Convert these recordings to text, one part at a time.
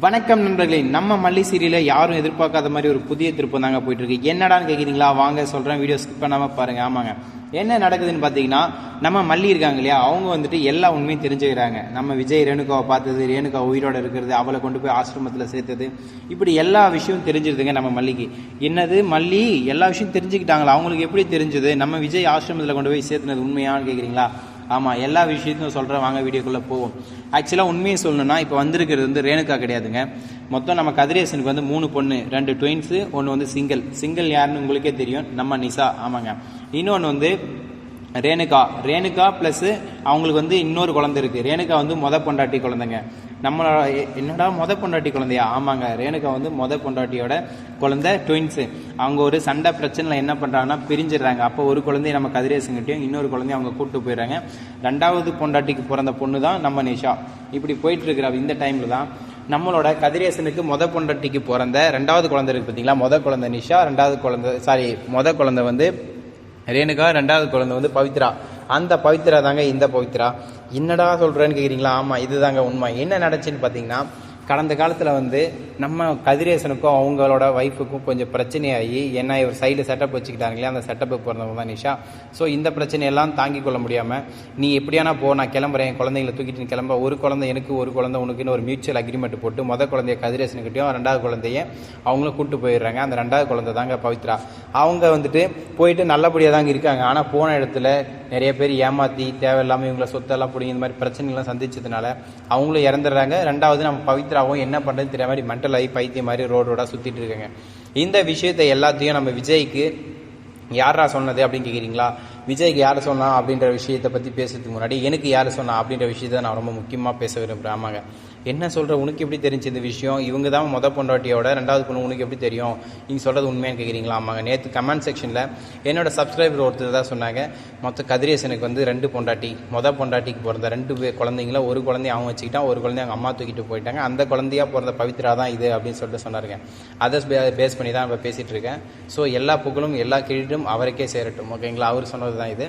வணக்கம் நண்பர்களே நம்ம மல்லி சீரியல யாரும் எதிர்பார்க்காத மாதிரி ஒரு புதிய திருப்பம் தாங்க போயிட்டு இருக்கு என்னடான்னு கேட்குறீங்களா வாங்க சொல்றேன் வீடியோ ஸ்கிப் பண்ணாம பாருங்க. ஆமாங்க. என்ன நடக்குதுன்னு பார்த்தீங்கன்னா நம்ம மல்லி இருக்காங்க இல்லையா? அவங்க வந்துட்டு எல்லா உண்மையும் தெரிஞ்சுக்கிறாங்க. நம்ம விஜய் ரேணுகாவை பார்த்தது ரேணுகா உயிரோடு இருக்கிறது அவளை கொண்டு போய் ஆசிரமத்தில் சேர்த்தது. இப்படி எல்லா விஷயமும் தெரிஞ்சிருதுங்க நம்ம மல்லிக்கு. என்னது மல்லி? எல்லா விஷயம் தெரிஞ்சுக்கிட்டாங்களா? அவங்களுக்கு எப்படி தெரிஞ்சது? நம்ம விஜய் ஆசிரமத்தில் கொண்டு போய் சேர்த்துனது உண்மையான்னு கேட்குறீங்களா ஆமாம் எல்லா விஷயத்தையும் சொல்கிறேன் வாங்க வீடியோக்குள்ளே போவோம். ஆக்சுவலாக உண்மையை சொல்லணும்னா இப்போ வந்திருக்கிறது வந்து ரேணுகா கிடையாதுங்க. மொத்தம் நம்ம கதிரேசனுக்கு வந்து மூணு பொண்ணு ரெண்டு ட்வின்ஸு ஒன்று வந்து சிங்கிள் சிங்கிள் யாருன்னு உங்களுக்கே தெரியும். நம்ம நிசா ஆமாங்க. இன்னொன்று வந்து ரேணுகா. ரேணுகா ப்ளஸ்ஸு அவங்களுக்கு வந்து இன்னொரு குழந்தை இருக்குது ரேணுகா வந்து மொத பொண்டாட்டி குழந்தைங்க. நம்மளோட என்னடா மொத பொண்டாட்டி குழந்தையா? ஆமாங்க ரேணுகா வந்து மொத பொண்டாட்டியோட குழந்தை ட்வின்ஸு அவங்க ஒரு சண்டை பிரச்சனையில் என்ன பண்ணுறாங்கன்னா பிரிஞ்சிடுறாங்க. அப்போ ஒரு குழந்தைய நம்ம கதிரேசங்கிட்டையும் இன்னொரு குழந்தைய அவங்க கூப்பிட்டு போயிடுறாங்க. ரெண்டாவது பொண்டாட்டிக்கு பிறந்த பொண்ணு தான் நம்ம நிஷா. இப்படி போயிட்டு இருக்கிற இந்த டைமில் தான் நம்மளோட கதிரேசனுக்கு மொத பொண்டாட்டிக்கு பிறந்த ரெண்டாவது குழந்தை இருக்கு பார்த்தீங்களா மொத குழந்தை நிஷா ரெண்டாவது குழந்தை சாரி மொத குழந்தை வந்து ரேணுகா ரெண்டாவது குழந்தை வந்து பவித்ரா. அந்த பவித்ரா தாங்க இந்த பவித்ரா. என்னடா சொல்கிறேன்னு கேட்குறீங்களா ஆமாம் இதுதாங்க உண்மை. என்ன நடச்சுன்னு பார்த்தீங்கன்னா கடந்த காலத்தில் வந்து நம்ம கதிரேசனுக்கும் அவங்களோட ஒய்ஃபுக்கும் கொஞ்சம் பிரச்சனையாகி ஏன்னா இவர் சைடில் செட்டப் வச்சுக்கிட்டாங்களே அந்த செட்டப்பு பிறந்தவங்க தான் நிஷா. ஸோ இந்த பிரச்சனையெல்லாம் தாங்கிக் கொள்ள முடியாமல் நீ எப்படியானா போ நான் கிளம்புறேன் என் குழந்தைங்களை தூக்கிட்டு கிளம்ப ஒரு குழந்தை எனக்கு ஒரு குழந்தை உனக்குன்னு ஒரு மியூச்சுவல் அக்ரிமெண்ட் போட்டு மொதல் குழந்தைய கதிரேசனுக்கிட்டையும் ரெண்டாவது குழந்தைய அவங்களும் கூப்பிட்டு போயிடுறாங்க. அந்த ரெண்டாவது குழந்தை தாங்க பவித்ரா. அவங்க வந்துட்டு போயிட்டு நல்லபடியாக தாங்க இருக்காங்க. ஆனால் போன இடத்துல நிறைய பேர் ஏமாற்றி தேவையில்லாமல் இவங்கள சொத்தெல்லாம் பிடிங்கி இந்த மாதிரி பிரச்சனைகள்லாம் சந்திச்சதுனால அவங்களும் இறந்துடுறாங்க. ரெண்டாவது நம்ம பவித்ராவும் என்ன பண்ணுறது தெரியாம மாதிரி மென்டல் ஆகி பைத்தியம் மாதிரி ரோடு ரோடாக சுற்றிட்டு இருக்காங்க. இந்த விஷயத்தை எல்லாத்தையும் நம்ம விஜய்க்கு யாரா சொன்னது அப்படின்னு கேட்குறீங்களா விஜய்க்கு யார் சொன்னா அப்படின்ற விஷயத்தை பற்றி பேசுறதுக்கு முன்னாடி எனக்கு யார் சொன்னா அப்படின்ற விஷயத்தை நான் ரொம்ப முக்கியமாக பேச விரும்புகிறேன் ஆமாங்க. என்ன சொல்கிற உனக்கு எப்படி தெரிஞ்சு இந்த விஷயம்? இவங்க தான் மொதல் பொண்டாட்டியோட ரெண்டாவது பொண்ணு உனக்கு எப்படி தெரியும்? நீங்கள் சொல்கிறது உண்மையான்னு கேட்குறீங்களா ஆமாங்க. நேற்று கமெண்ட் செக்ஷனில் என்னோட சப்ஸ்கிரைபர் ஒருத்தர் தான் சொன்னாங்க மொத்த கதிரேசனுக்கு வந்து ரெண்டு பொண்டாட்டி மொதல் பொண்டாட்டிக்கு பிறந்த ரெண்டு பேர் குழந்தைங்கள ஒரு குழந்தைய அவன் வச்சுக்கிட்டான் ஒரு குழந்தைய அவங்க அம்மா தூக்கிட்டு போயிட்டாங்க. அந்த குழந்தையாக பிறந்த பவித்ரா தான் இது அப்படின்னு சொல்லிட்டு சொன்னாருங்க. அதை பேஸ் பண்ணி தான் இப்போ பேசிகிட்டு இருக்கேன். ஸோ எல்லா புகழும் எல்லா கிரெடிட்டும் அவருக்கே சேரட்டும். ஓகேங்களா அவர் சொன்னது தான் இது.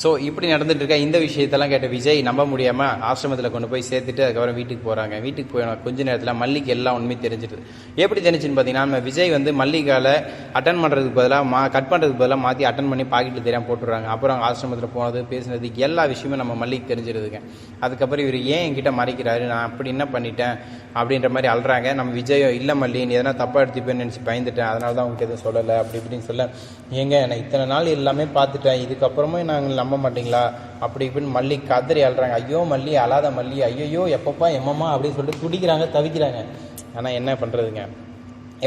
ஸோ இப்படி நடந்துட்டு இருக்க இந்த விஷயத்தெல்லாம் கேட்ட விஜய் நம்ப முடியாமல் ஆசிரமத்தில் கொண்டு போய் சேர்த்துட்டு அதுக்கப்புறம் வீட்டுக்கு போகிறாங்க வீட்டுக்கு போய் கொஞ்ச நேரத்தில் மல்லிக்கு எல்லாம் உண்மை தெரிஞ்சிட்டு எப்படி தெரிஞ்சுன்னு பார்த்தீங்கன்னா நம்ம விஜய் வந்து மல்லிகால அட்டன் பண்ணுறதுக்கு பதிலாக மா கட் பண்ணுறதுக்கு பதிலாக மாற்றி அட்டன் பண்ணி பாக்கெட்டில் தெரியாமல் போட்டுறாங்க. அப்புறம் அவங்க ஆசிரமத்தில் போனது பேசினது எல்லா விஷயமும் நம்ம மல்லிக்கு தெரிஞ்சிருதுங்க. அதுக்கப்புறம் இவர் ஏன் என்கிட்ட மறைக்கிறாரு? நான் அப்படி என்ன பண்ணிட்டேன்? அப்படின்ற மாதிரி அழுறாங்க. நம்ம விஜயம் இல்லை மல்லி நீ எதனா தப்பாக எடுத்துப்பேன்னு நினச்சி பயந்துட்டேன். அதனால தான் உங்களுக்கு எதுவும் சொல்லலை. அப்படி இப்படின்னு சொல்ல ஏங்க நான் இத்தனை நாள் எல்லாமே பார்த்துட்டேன். இதுக்கப்புறமே நாங்கள் நம்ப மாட்டீங்களா? அப்படி இப்படின்னு மல்லி கதறி அழுறாங்க. ஐயோ மல்லி அழாத மல்லி ஐயோ எப்பப்பா எம்மம்மா அப்படின்னு சொல்லிட்டு துடிக்கிறாங்க தவிக்கிறாங்க. ஆனால் என்ன பண்ணுறதுங்க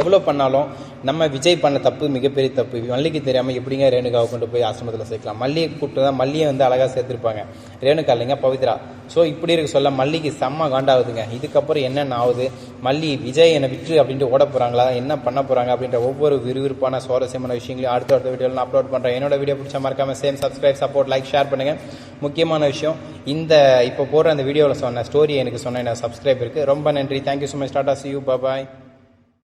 எவ்வளோ பண்ணாலும் நம்ம விஜய் பண்ண தப்பு மிகப்பெரிய தப்பு மல்லிக்கு தெரியாமல் எப்படிங்க ரேணுகாவை கொண்டு போய் ஆசிரமத்தில் சேர்க்கலாம். மல்லியை கூப்பிட்டு தான் மல்லியை வந்து அழகாக சேர்த்துருப்பாங்க. ரேணுகா இல்லைங்க பவித்ரா. ஸோ இப்படி இருக்க சொல்ல மல்லிக்கு செம்ம காண்டாகுதுங்க. இதுக்கப்புறம் என்னென்ன ஆகுது? மல்லி விஜய் என்னை விட்டு அப்படின்ட்டு ஓட போகிறாங்களா என்ன பண்ண போகிறாங்க அப்படின்ற ஒவ்வொரு விறுவிறுப்பான சுவாரஸ்யமான விஷயங்களையும் அடுத்த அடுத்த வீடியோவில் நான் அப்லோட் பண்ணுறேன் என்னோட வீடியோ பிடிச்ச மறக்காமல் same subscribe support like share பண்ணுங்கள் முக்கியமான விஷயம் இந்த இப்போ போடுற அந்த வீடியோவில் சொன்ன ஸ்டோரி எனக்கு சொன்ன என்ன சப்ஸ்கிரைப் இருக்குது ரொம்ப நன்றி. Thank you so much tata see you bye